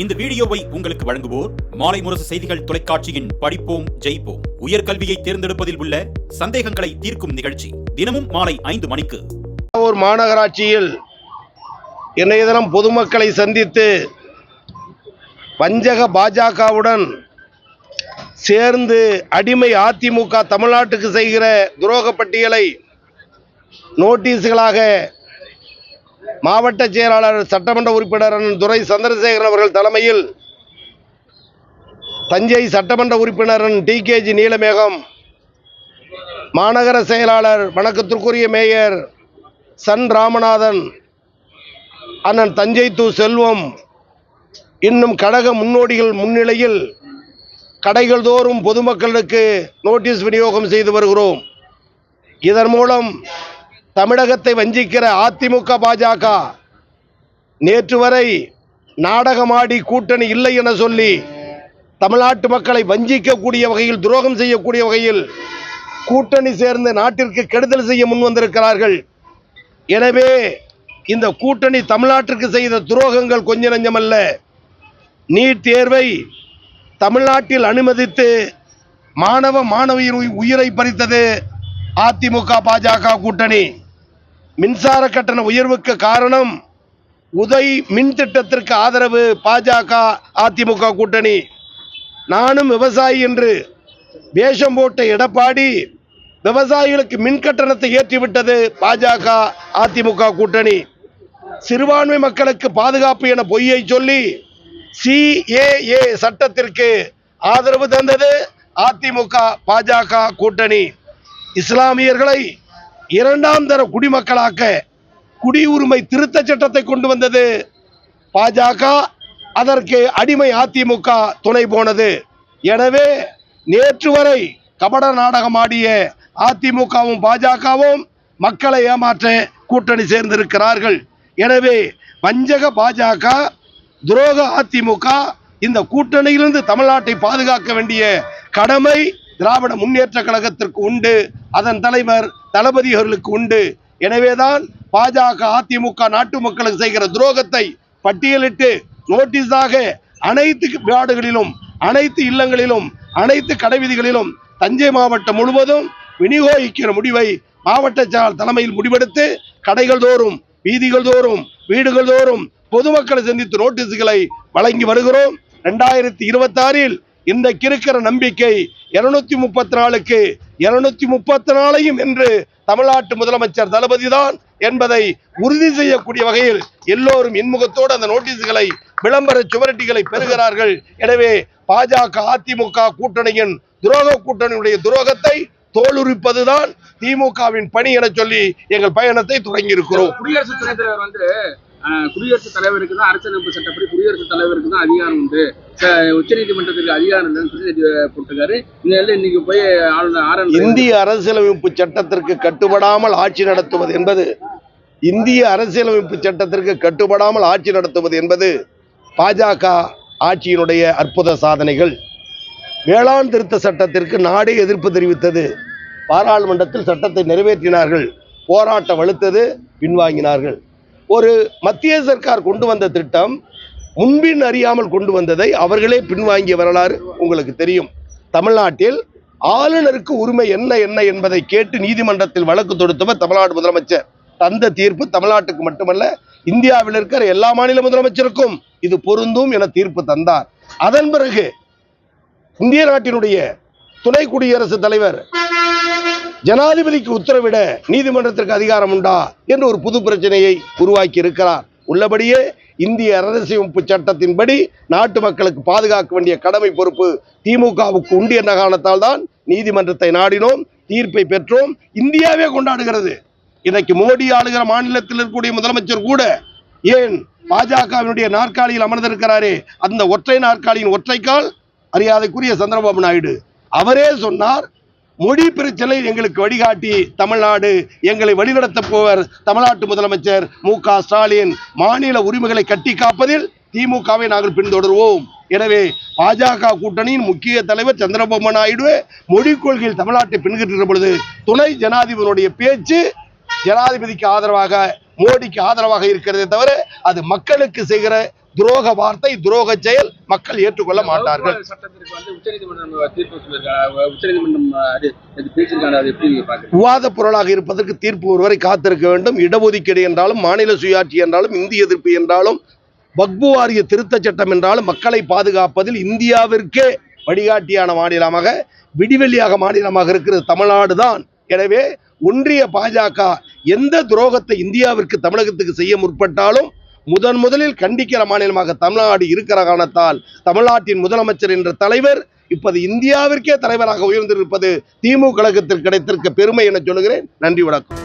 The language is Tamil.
இந்த வீடியோவை உங்களுக்கு வழங்குவோர் மாலை முரசு செய்திகள் தொலைக்காட்சியின் படிப்போம் ஜெயிப்போம். உயர்கல்வியை தேர்ந்தெடுப்பதில் உள்ள சந்தேகங்களை தீர்க்கும் நிகழ்ச்சி தினமும் மாலை ஐந்து மணிக்கு. ஒரு மாநகராட்சியில் இன்றைய தினம் பொதுமக்களை சந்தித்து வஞ்சக பாஜகவுடன் சேர்ந்து அடிமை அதிமுக தமிழ்நாட்டுக்கு செய்கிற துரோக பட்டியலை நோட்டீஸ்களாக மாவட்ட செயலாளர் சட்டமன்ற உறுப்பினர் துரை சந்திரசேகரன் அவர்கள் தலைமையில் தஞ்சை சட்டமன்ற உறுப்பினரன் டி கேஜி நீலமேகம் மாநகர செயலாளர் வணக்கத்திற்குரிய மேயர் சன் ராமநாதன் அண்ணன் தஞ்சை தூ செல்வம் இன்னும் கழக முன்னோடிகள் முன்னிலையில் கடைகள் தோறும் பொதுமக்களுக்கு நோட்டீஸ் விநியோகம் செய்து வருகிறோம். இதன் மூலம் தமிழகத்தை வஞ்சிக்கிற அதிமுக பாஜக நேற்று வரை நாடகமாடி கூட்டணி இல்லை என சொல்லி தமிழ்நாட்டு மக்களை வஞ்சிக்கக்கூடிய வகையில் துரோகம் செய்யக்கூடிய வகையில் கூட்டணி சேர்ந்து நாட்டிற்கு கெடுதல் செய்ய முன் வந்திருக்கிறார்கள். எனவே இந்த கூட்டணி தமிழ்நாட்டிற்கு செய்த துரோகங்கள் கொஞ்ச நஞ்சமல்ல நீட் தேர்வை தமிழ்நாட்டில் அனுமதித்து மாணவ மாணவியின் உயி- உயிரை பறித்தது அதிமுக பாஜக கூட்டணி. மின்சார கட்டண உயர்வுக்கு காரணம் உதய் மின் திட்டத்திற்கு ஆதரவு பாஜக அதிமுக கூட்டணி. நானும் விவசாயி என்று வேஷம் போட்ட எடப்பாடி விவசாயிகளுக்கு மின் கட்டணத்தை ஏற்றிவிட்டது பாஜக அதிமுக கூட்டணி. சிறுபான்மை மக்களுக்கு பாதுகாப்பு என பொய்யை சொல்லி சிஏஏ சட்டத்திற்கு ஆதரவு தந்தது அதிமுக பாஜக கூட்டணி. இஸ்லாமியர்களை இரண்டாம் தர குடிமக்களாக்க குடியுரிமை திருத்த சட்டத்தை கொண்டு வந்தது பாஜக. அதற்கு அடிமை அதிமுக துணை போனது. எனவே நேற்று வரை கபட நாடகம் ஆடிய அதிமுகவும் பாஜகவும் மக்களை ஏமாற்ற கூட்டணி சேர்ந்திருக்கிறார்கள். எனவே வஞ்சக பாஜக துரோக அதிமுக இந்த கூட்டணியிலிருந்து தமிழ்நாட்டை பாதுகாக்க வேண்டிய கடமை திராவிட முன்னேற்ற கழகத்திற்கு உண்டு. அதன் தலைவர் தளபதி அவர்களுக்கு உண்டு. எனவேதான் பாஜக அதிமுக நாட்டு மக்களுக்கு செய்கிற துரோகத்தை பட்டியலிட்டு நோட்டீஸாக அனைத்து நாடுகளிலும் அனைத்து இல்லங்களிலும் அனைத்து கடைவீதிகளிலும் தஞ்சை மாவட்டம் முழுவதும் விநியோகிக்கிற முடிவை மாவட்ட செயலாளர் தலைமையில் முடிவெடுத்து கடைகள் தோறும் வீதிகள் தோறும் வீடுகள் தோறும் பொதுமக்களை சந்தித்து நோட்டீஸுகளை வழங்கி வருகிறோம். ரெண்டாயிரத்தி இருபத்தாறில் இந்த இருக்கிற நம்பிக்கை இருநூத்தி முப்பத்தி நாலுக்கு இருநூத்தி முப்பத்தி நாலையும் என்று தமிழ்நாட்டு முதலமைச்சர் தளபதி தான் என்பதை உறுதி செய்யக்கூடிய வகையில் எல்லோரும் இன்முகத்தோடு அந்த நோட்டீஸ்களை விளம்பர சுவரட்டிகளை பெறுகிறார்கள். எனவே பாஜக அதிமுக கூட்டணியின் துரோக கூட்டணியுடைய துரோகத்தை தோலுரிப்பதுதான் திமுகவின் பணி என சொல்லி எங்கள் பயணத்தை தொடங்கி இருக்கிறோம் குடியரசு தலைவர் வந்து குடியரசுத் தலைவருக்கு தான் அரசியலமைப்பு சட்டப்படி குடியரசுத் தலைவருக்கு தான் அதிகாரம் உண்டு. உச்ச நீதிமன்றத்துக்கு அதிகாரம் போட்டிருக்காரு. இன்னைக்கு போய் ஆளுநர் ஆர் இந்திய அரசியலமைப்பு சட்டத்திற்கு கட்டுப்படாமல் ஆட்சி நடத்துவது என்பது இந்திய அரசியலமைப்பு சட்டத்திற்கு கட்டுப்படாமல் ஆட்சி நடத்துவது என்பது பாஜக ஆட்சியினுடைய அற்புத சாதனைகள். வேளாண் திருத்த சட்டத்திற்கு நாடே எதிர்ப்பு தெரிவித்தது. பாராளுமன்றத்தில் சட்டத்தை நிறைவேற்றினார்கள். போராட்டம் வலுத்தது பின்வாங்கினார்கள். ஒரு மத்திய சர்க்கார் கொண்டு வந்த திட்டம் முன்பின் அறியாமல் கொண்டு வந்ததை அவர்களே பின்வாங்கிய வரலாறு உங்களுக்கு தெரியும். தமிழ்நாட்டில் ஆளுநருக்கு உரிமை என்ன என்ன என்பதை கேட்டு நீதிமன்றத்தில் வழக்கு தொடுத்தவர் தமிழ்நாடு முதலமைச்சர். தந்த தீர்ப்பு தமிழ்நாட்டுக்கு மட்டுமல்ல இந்தியாவில் இருக்கிற எல்லா மாநில முதலமைச்சருக்கும் இது பொருந்தும் என தீர்ப்பு தந்தார். அதன் பிறகு இந்திய நாட்டினுடைய துணை குடியரசுத் தலைவர் ஜனாதிபதிக்கு உத்தரவிட நீதிமன்றத்திற்கு அதிகாரம் உண்டா என்று ஒரு புது பிரச்சனையை உருவாக்கி இருக்கிறார். உள்ளபடியே இந்திய அரசியமைப்பு சட்டத்தின்படி நாட்டு மக்களுக்கு பாதுகாக்க வேண்டிய கடமை பொறுப்பு திமுகவுக்கு உண்டு என்ற காரணத்தால் தான் நீதிமன்றத்தை நாடினோம் தீர்ப்பை பெற்றோம் இந்தியாவே கொண்டாடுகிறது. இன்னைக்கு மோடி ஆளுகிற மாநிலத்தில் இருக்கக்கூடிய முதலமைச்சர் கூட ஏன் பாஜகவினுடைய நாற்காலியில் அமர்ந்திருக்கிறாரே? அந்த ஒற்றை நாற்காலியின் ஒற்றைக்கால் அறியாதைக்குரிய சந்திரபாபு நாயுடு. அவரே சொன்னார் மொழி பிரச்சனை எங்களுக்கு வழிகாட்டி தமிழ்நாடு. எங்களை வழிநடத்த போவர் தமிழ்நாட்டு முதலமைச்சர் மு க ஸ்டாலின். மாநில உரிமைகளை கட்டி காப்பதில் திமுகவை நாங்கள் பின்தொடர்வோம். எனவே பாஜக கூட்டணியின் முக்கிய தலைவர் சந்திரபாபு நாயுடு மொழி கொள்கையில் தமிழ்நாட்டை பின்கின்ற பொழுது துணை ஜனாதிபதியினுடைய பேச்சு ஜனாதிபதிக்கு ஆதரவாக மோடிக்கு ஆதரவாக இருக்கிறதே தவிர அது மக்களுக்கு செய்கிற துரோக வார்த்தை துரோக செயல் மக்கள் ஏற்றுக்கொள்ள மாட்டார்கள். விவாத பொருளாக இருப்பதற்கு தீர்ப்பு ஒருவரை காத்திருக்க வேண்டும். இடஒதுக்கீடு என்றாலும் மாநில சுயாட்சி என்றாலும் இந்திய எதிர்ப்பு என்றாலும் வக்பு வாரிய திருத்தச் சட்டம் என்றாலும் மக்களை பாதுகாப்பதில் இந்தியாவிற்கே வழிகாட்டியான மாநிலமாக விடிவெளியாக மாநிலமாக இருக்கிறது தமிழ்நாடு தான் எனவே ஒன்றிய பாஜக எந்த துரோகத்தை இந்தியாவிற்கு தமிழகத்துக்கு செய்ய முற்பட்டாலும் முதன் முதலில் கண்டிக்கிற மாநிலமாக தமிழ்நாடு இருக்கிற காரணத்தால் தமிழ்நாட்டின் முதலமைச்சர் என்ற தலைவர் இப்போது இந்தியாவிற்கே தலைவராக உயர்ந்திருப்பது திமுக கழகத்திற்கு கிடைத்திருக்க பெருமை என சொல்லுகிறேன். நன்றி வணக்கம்.